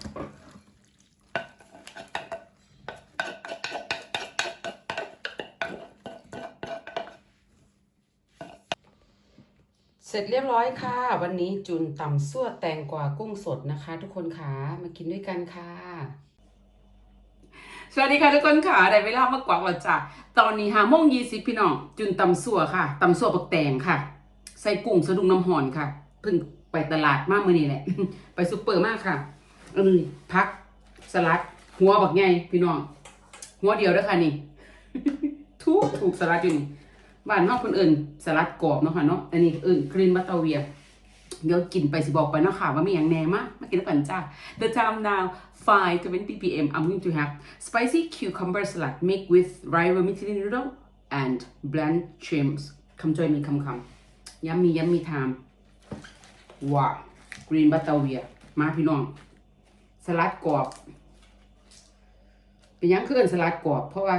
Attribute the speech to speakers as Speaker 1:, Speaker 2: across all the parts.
Speaker 1: เสร็จเรียบร้อยค่ะ วันนี้จุนตำซั่วแตงกวากุ้งสดนะคะ ทุกคนค่ะมากินด้วยกันค่ะ สวัสดีค่ะทุกคนค่ะได้เวลามากวางแล้วจ้ะตอนนี้ห้าโมงยี่สิบพี่น้องจุนตำซั่วค่ะตำซั่วปักแตงค่ะ ใส่กุ้งสะดุ้งน้ำหอนค่ะเพิ่งไปตลาดมากมื่อนี้แหละ ไปซุปเปอร์มากค่ะ อืมพักสลัด หัวบักไงพี่น้อง หัวเดียวเด้อค่ะนี่ ทุกถูกสลัดอยู่นี่บ้านนอกคนอื่นสลัดกรอบเนาะค่ะเนาะอันนี้อื่นกรีนบัตเตอร์เวียเดี๋ยวกินไปสิบอกไปเนาะค่ะว่ามีอย่างแหน่มามากินด้วกันจ้า The time now 5:20 p.m. I'm going to have spicy cucumber salad made with rye vermicelli noodle and bland shrimps come join me come come yummy yummy time ว้าว green butterweer มาพี่น้อง สลัดกรอบ เป็นยังคือเอินสลัดกรอบเพราะว่า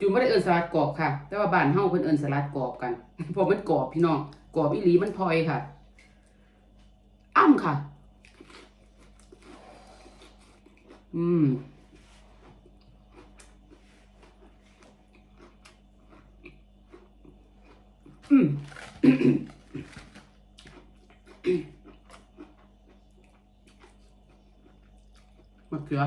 Speaker 1: จูไม่ได้เอินสลัดกรอบค่ะ แต่ว่าบ้านเฮาเพิ่นเอินสลัดกรอบกันเพราะมันกรอบพี่น้องกรอบอีหลีมันพลอยค่ะ อ้ำค่ะ อืมอืม มะเขือ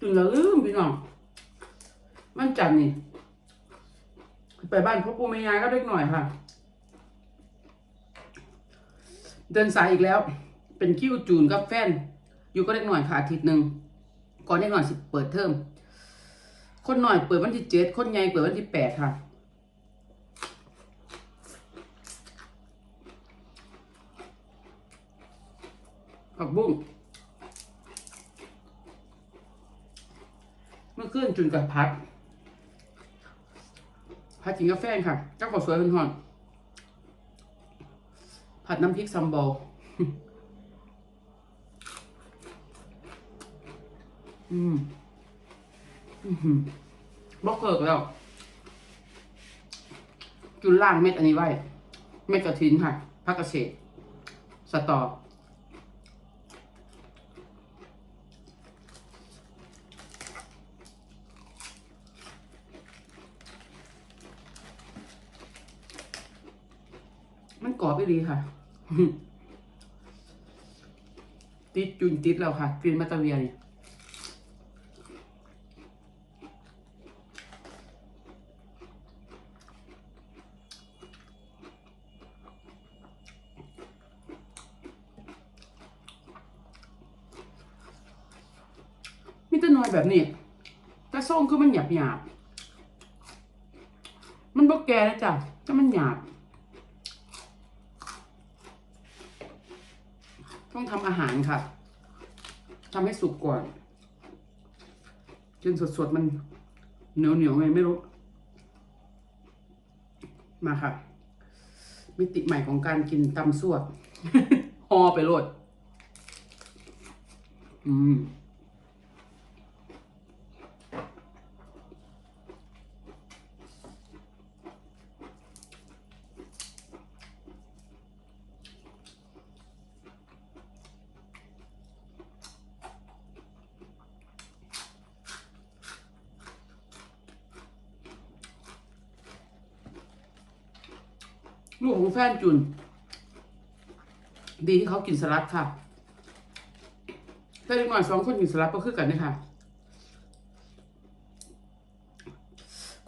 Speaker 1: ตื่นแล้วลืมพี่น้องมันจันทร์นี่ไปบ้านพ่อปู่แม่ยายก็เล็กหน่อยค่ะ เดินสายอีกแล้ว เป็นคิวจูนกับแฟน อยู่ก็เล็กหน่อยค่ะอาทิตย์หนึ่งก่อนเล็กหน่อยสิเปิดเทอมคนหน่อยเปิดวันที่เจ็ดคนใหญ่เปิดวันที่แปดค่ะ ผักบุ้งเมื่อคืนจุนกับพัดผัดกินกาแฟค่ะเจ้าขาวสวยเป็นหอน ผัดน้ำพริกซัมบอลอืมอือหือบอกเกิกแล้ว จุนล่างเม็ดอันนี้ไว้ เม็ดกระถินค่ะผักกระเฉดสตอ มันกรอบไปดีค่ะ ติดจุนติดแล้วค่ะกลิ่นมาตาเวียนี่มีแต่น้อยแบบนี้แต่ส้มคือมันหยาบหยาบมันบ่แกนะจ๊ะแต่มันหยาบ ต้องทำอาหารค่ะทำให้สุกก่อนจนสดๆมันเหนียวเหนียวไงไม่รู้ มาค่ะ มิติใหม่ของการกินตำซวกฮอไปโลดอืม ลูกของแฟนจุน ดีที่เขากินสลัดค่ะแต่เล็กหน่อยสองคนกินสลัดก็คือกันนะคะ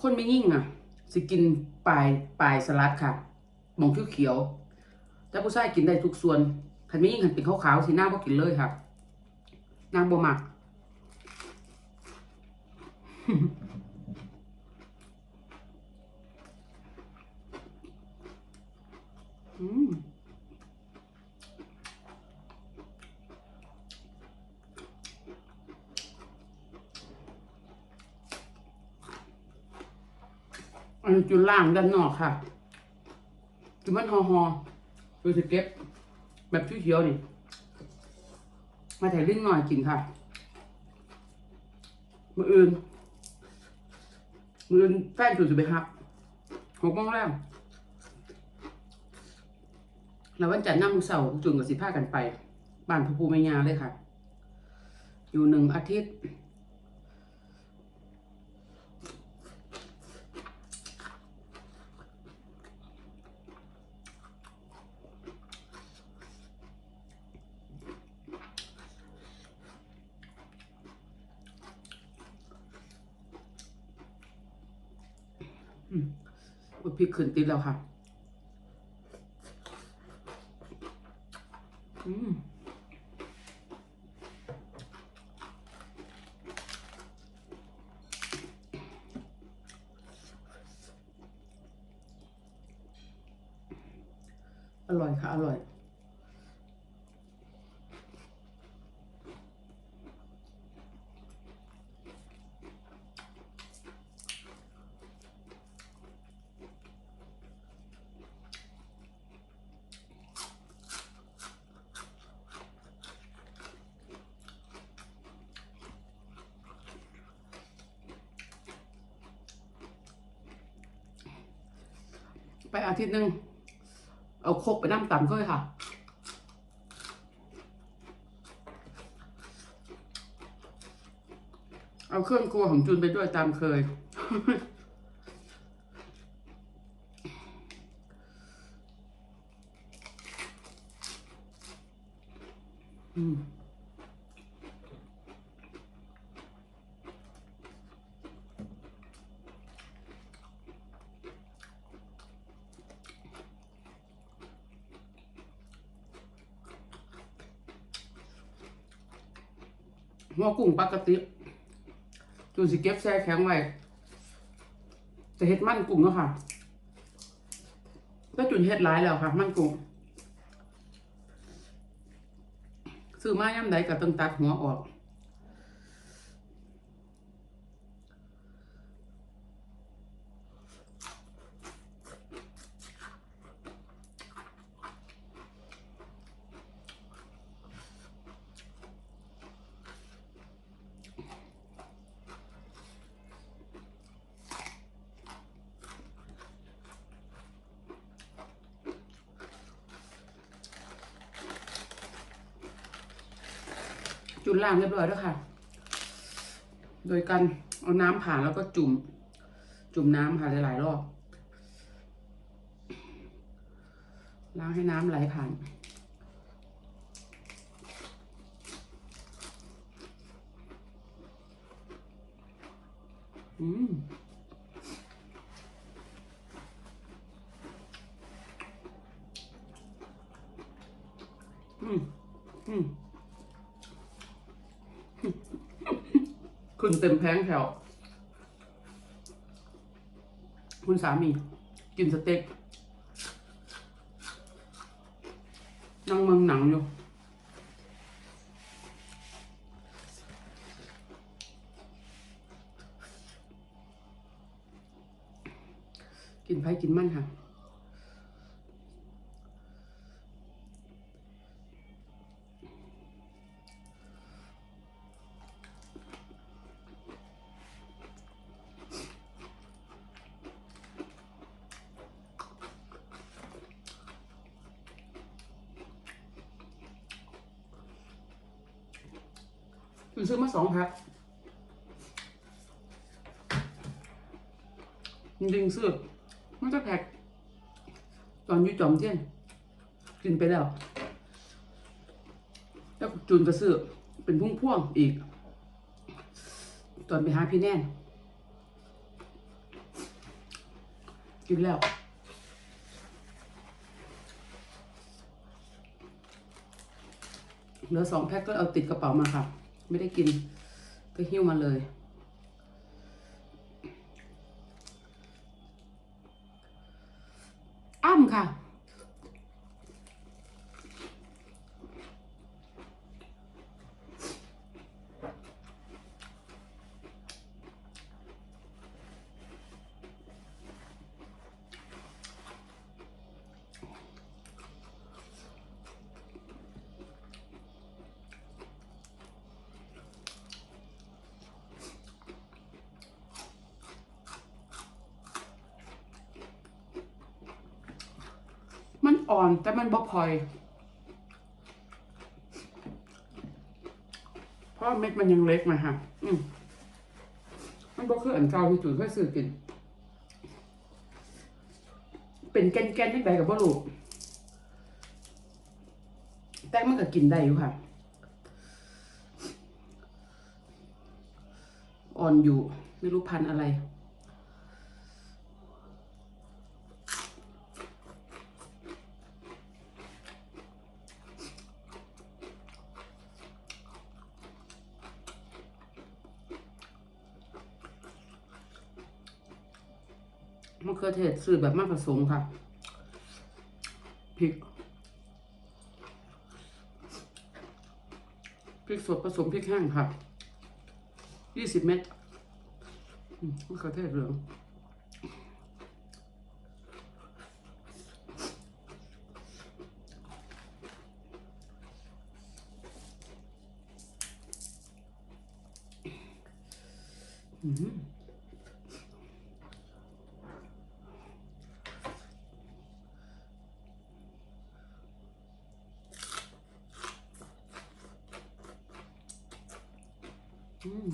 Speaker 1: คนไม่ยิ่งอะ สิกินปลายปลายสลัดค่ะหมองเขียวๆแต่ผู้ชายกินได้ทุกส่วนคันไม่ยิ่งคันเป็นขาวๆสีหน้าก็กินเลยค่ะนางบ่มัก อืม อันนี้จุดล่างด้านนอกค่ะจุดมันหอหอดูสิเก็บ แบบเขียวๆนี่ มาถ่ายลิ้นหน่อยกินค่ะ มืออื่น มืออื่นแฟนจุดสิไปครับหกโมงแล้วแล้ววันจันทร์น้ำมือเสาร์จุนกับสิพากันไป บ้านพ่อปูแม่ยาเลยค่ะ อยู่หนึ่งอาทิตย์ อืมอุ๊ย พี่ขึ้นติดแล้วค่ะ อืมอร่อยค่ะ อร่อย ไปอาทิตย์หนึ่งเอาโคกไปน้ำตำก็เลยค่ะ เอาเครื่องครัวของจุนไปด้วยตามเคย อืม หัวกุ้งปกติจูนสิเก็บแช่แข็งไว้จะเฮ็ดมันกุ้งเนาะค่ะก็จุนเฮ็ดร้ายแล้วค่ะ มันกุ้งซื้อมาย่ำใดก็ต้องตัดหัวออก จุนล่างเรียบร้อยแล้วค่ะ โดยการเอาน้ำผ่านแล้วก็จุ่ม จุ่มน้ำค่ะหลายๆรอบ ล้างให้น้ำไหลผ่านอืม อืม อืม ขึ้น เต็มแพงแถว คุณสามี กินสเต็กนั่งเมืองหนังอยู่ กินไผ่กินมันค่ะ คุณซื้อมาสองแพ็คจริงๆซื้อมันจะแพ็คตอนอยู่จอมเที่ยนกินไปแล้ว แล้วจูนก็ซื้อเป็นพุ่งพ่วงๆอีก ตอนไปหาพี่แน่น กินแล้วเหลือสองแพ็คก็เอาติดกระเป๋ามาค่ะ ไม่ได้กิน ก็หิ้วมาเลย อ้ำค่ะ อ อ่อนแต่มันบ่พลอย เพราะเม็ดมันยังเล็กมาค่ะ อืมมันก็คืออันเก่าที่จุ๋ยเคยซื้อกิน เป็นแกนๆทั้งใดกับบ่รู้แต่มันก็กินได้อยู่ค่ะ อ่อนอยู่ ไม่รู้พันอะไร มะเขือเทศซื้อแบบมากผสมค่ะพริกพริกสดผสมพริกแห้งค่ะยี่สิบเม็ดมมะเขือเทศเหลืองอืม อืม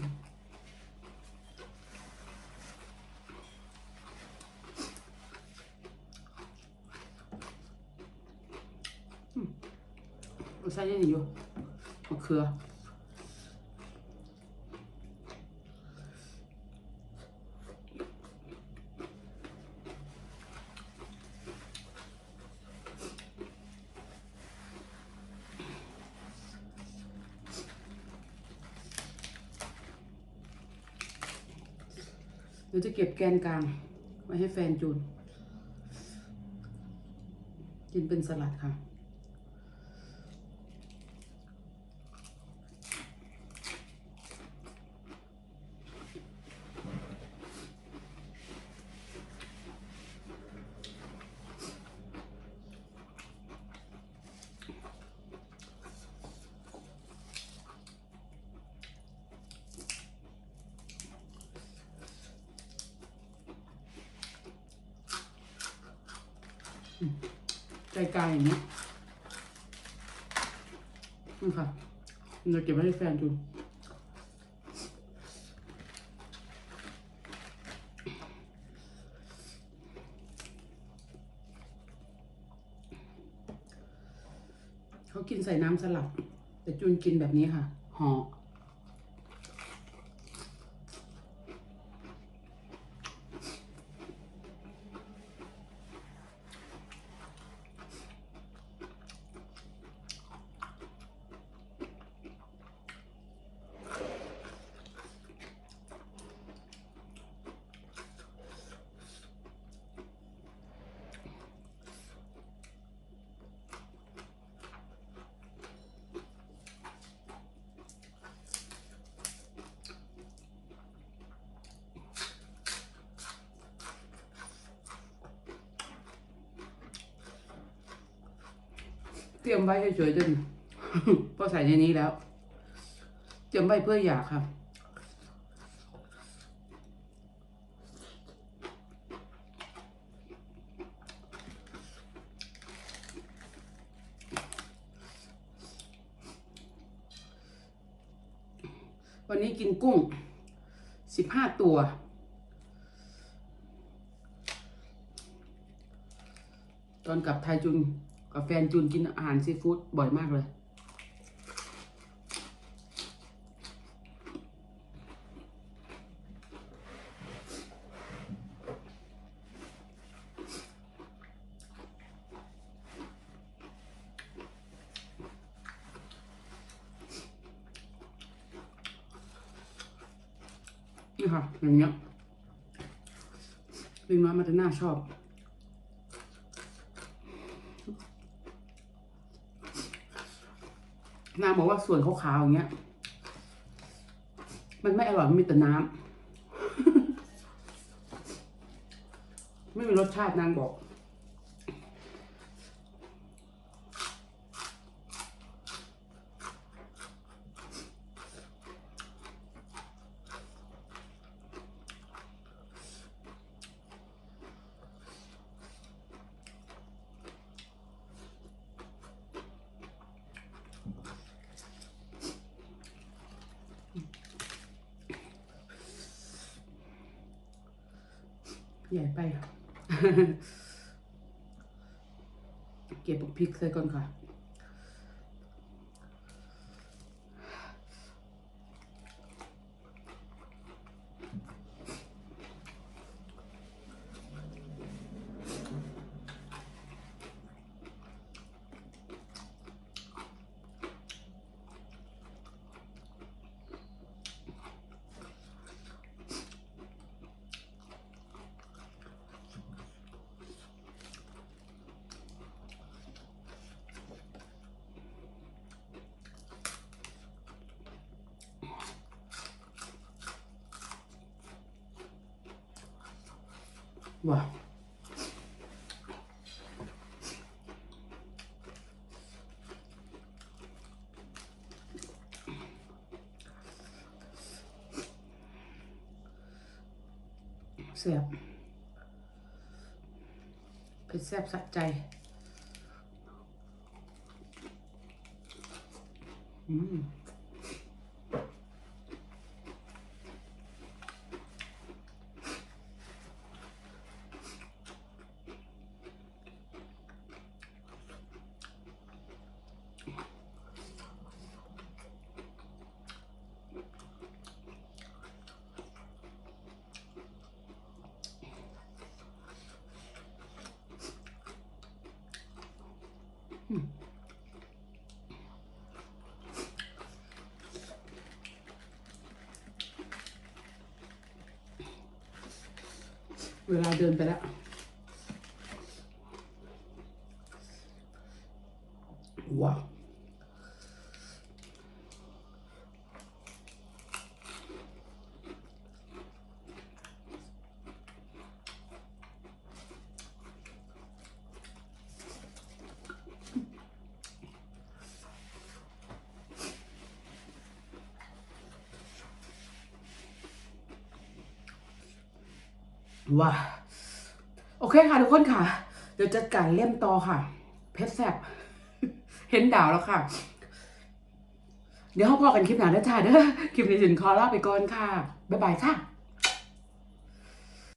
Speaker 1: อืมเอาใส่ ยังอยู่มะเขือเดี๋ยวจะเก็บแกนกลางไว้ให้แฟนจูนกินเป็นสลัดค่ะ ใจกลางอย่างนี้นี่ค่ะเราเก็บไว้ให้แฟนดูเขากินใส่น้ำสลัดแต่จูนกินแบบนี้ค่ะห่อ รียมไว้เฉยๆจนพอใส่ในนี้แล้ว เตรียมไว้เพื่ออยากค่ะ วันนี้กินกุ้งสิบห้าตัวตอนกลับไทยจุน กับแฟนจุนกินอาหารซีฟู้ดบ่อยมากเลย นี่ค่ะอย่างเงี้ยลิงน้อยมันจะน่าชอบ นางบอกว่าส่วนขาวๆอย่างเงี้ย มันไม่อร่อยมันมีแต่น้ำ ไม่มีรสชาตินางบอก ใหญ่ไป เก็บพริกใส่ก่อนค่ะ ว้าวเสียบ เผ็ดแซ่บสะใจ อืม เวลาเดินไปแล้ว ว้าว ว้าโอเคค่ะทุกคนค่ะ เดี๋ยวจัดการเล่มต่อค่ะ เพชรแซบเห็นดาวแล้วค่ะ เดี๋ยวพอกันคลิปหน้านะจ้าเด้อคลิปนี้ถึงคอลาไปก่อนค่ะ บ๊ายบายค่ะ